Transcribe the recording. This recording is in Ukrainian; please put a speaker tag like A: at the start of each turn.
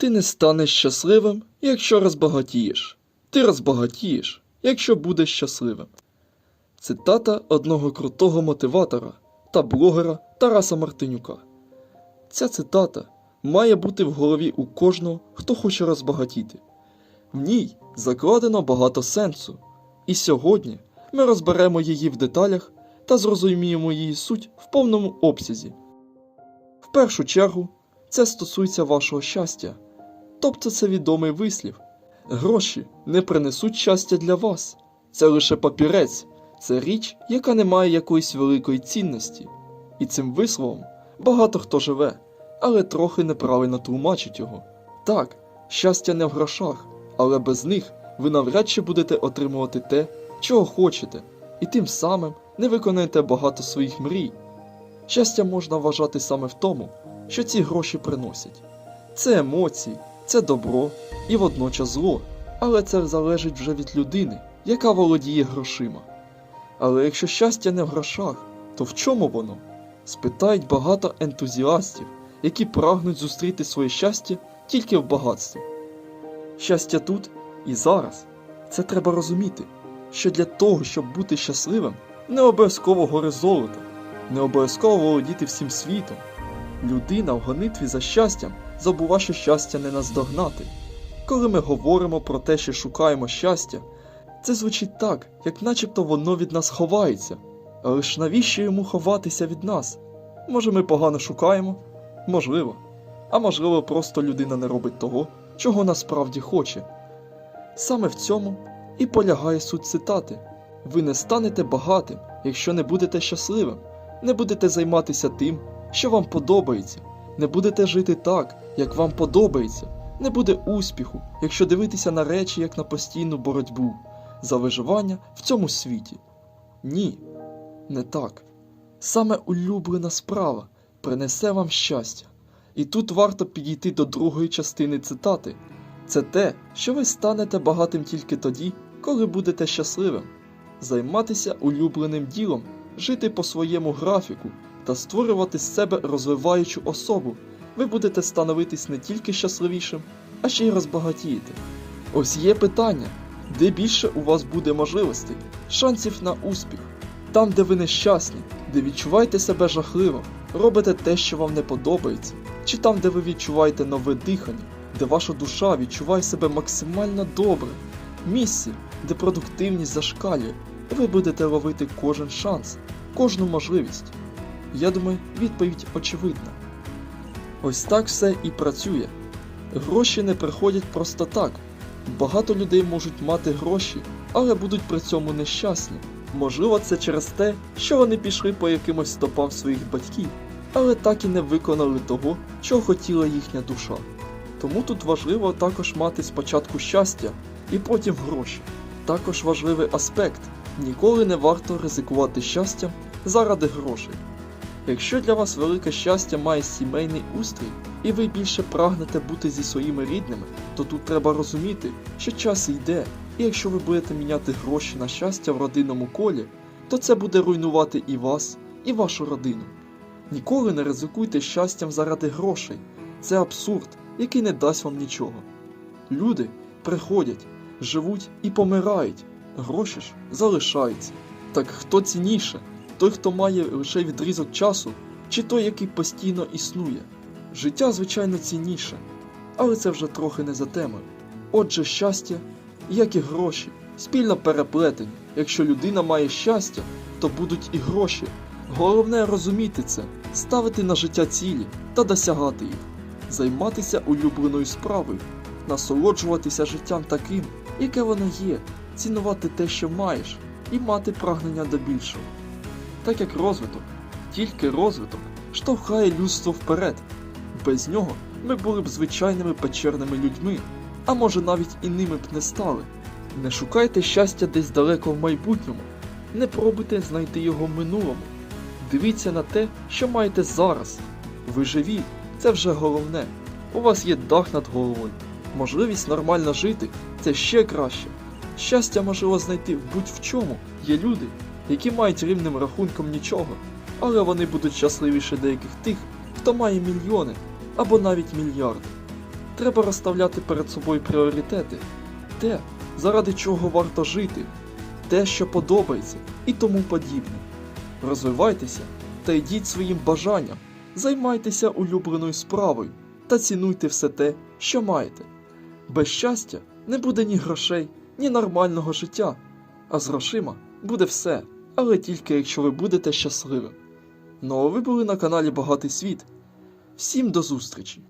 A: Ти не станеш щасливим, якщо розбагатієш. Ти розбагатієш, якщо будеш щасливим. Цитата одного крутого мотиватора та блогера Тараса Мартинюка. Ця цитата має бути в голові у кожного, хто хоче розбагатіти. В ній закладено багато сенсу, і сьогодні ми розберемо її в деталях та зрозуміємо її суть в повному обсязі. В першу чергу, це стосується вашого щастя, тобто це відомий вислів. Гроші не принесуть щастя для вас. Це лише папірець, це річ, яка не має якоїсь великої цінності. І цим висловом багато хто живе, але трохи неправильно тлумачить його. Так, щастя не в грошах, але без них ви навряд чи будете отримувати те, чого хочете, і тим самим не виконаєте багато своїх мрій. Щастя можна вважати саме в тому, що ці гроші приносять. Це емоції, це добро і водночас зло, але це залежить вже від людини, яка володіє грошима. Але якщо щастя не в грошах, то в чому воно? Спитають багато ентузіастів, які прагнуть зустріти своє щастя тільки в багатстві. Щастя тут і зараз. Це треба розуміти, що для того, щоб бути щасливим, не обов'язково гори золота, не обов'язково володіти всім світом. Людина в гонитві за щастям забува, що щастя не наздогнати. Коли ми говоримо про те, що шукаємо щастя, це звучить так, як начебто воно від нас ховається. Але ж навіщо йому ховатися від нас? Може, ми погано шукаємо? Можливо. А можливо, просто людина не робить того, чого насправді хоче. Саме в цьому і полягає суть цитати. Ви не станете багатим, якщо не будете щасливим, не будете займатися тим, що вам подобається, не будете жити так, як вам подобається, не буде успіху, якщо дивитися на речі як на постійну боротьбу за виживання в цьому світі. Ні, не так. Саме улюблена справа принесе вам щастя. І тут варто підійти до другої частини цитати. Це те, що ви станете багатим тільки тоді, коли будете щасливим. Займатися улюбленим ділом, жити по своєму графіку та створювати з себе розвиваючу особу. Ви будете становитись не тільки щасливішим, а ще й розбагатієте. Ось є питання, де більше у вас буде можливостей, шансів на успіх. Там, де ви нещасні, де відчуваєте себе жахливо, робите те, що вам не подобається, чи там, де ви відчуваєте нове дихання, де ваша душа відчуває себе максимально добре, місці, де продуктивність зашкалює, і ви будете ловити кожен шанс, кожну можливість. Я думаю, відповідь очевидна. Ось так все і працює. Гроші не приходять просто так. Багато людей можуть мати гроші, але будуть при цьому нещасні. Можливо, це через те, що вони пішли по якимось стопам своїх батьків, але так і не виконали того, чого хотіла їхня душа. Тому тут важливо також мати спочатку щастя і потім гроші. Також важливий аспект ніколи не варто ризикувати щастям заради грошей. Якщо для вас велике щастя має сімейний устрій, і ви більше прагнете бути зі своїми рідними, то тут треба розуміти, що час йде, і якщо ви будете міняти гроші на щастя в родинному колі, то це буде руйнувати і вас, і вашу родину. Ніколи не ризикуйте щастям заради грошей. Це абсурд, який не дасть вам нічого. Люди приходять, живуть і помирають, гроші ж залишаються. Так хто цінніше? Той, хто має лише відрізок часу, чи той, який постійно існує? Життя, звичайно, цінніше, але це вже трохи не за темою. Отже, щастя, як і гроші, спільно переплетені. Якщо людина має щастя, то будуть і гроші. Головне розуміти це, ставити на життя цілі та досягати їх, займатися улюбленою справою, насолоджуватися життям таким, яке воно є, цінувати те, що маєш, і мати прагнення до більшого. Так як розвиток, тільки розвиток штовхає людство вперед. Без нього ми були б звичайними печерними людьми, а може навіть і ними б не стали. Не шукайте щастя десь далеко в майбутньому, не пробуйте знайти його в минулому. Дивіться на те, що маєте зараз. Ви живі, це вже головне. У вас є дах над головою, можливість нормально жити це ще краще. Щастя можливо знайти в будь-в чому. Є люди, які мають рівним рахунком нічого, але вони будуть щасливіше деяких тих, хто має мільйони або навіть мільярди. треба розставляти перед собою пріоритети, те, заради чого варто жити, те, що подобається, і тому подібне. Розвивайтеся та йдіть своїм бажанням, займайтеся улюбленою справою та цінуйте все те, що маєте. Без щастя не буде ні грошей, ні нормального життя, а з грошима буде все, але тільки якщо ви будете щасливим. Ну а ви були на каналі Багатий світ. Всім до зустрічі!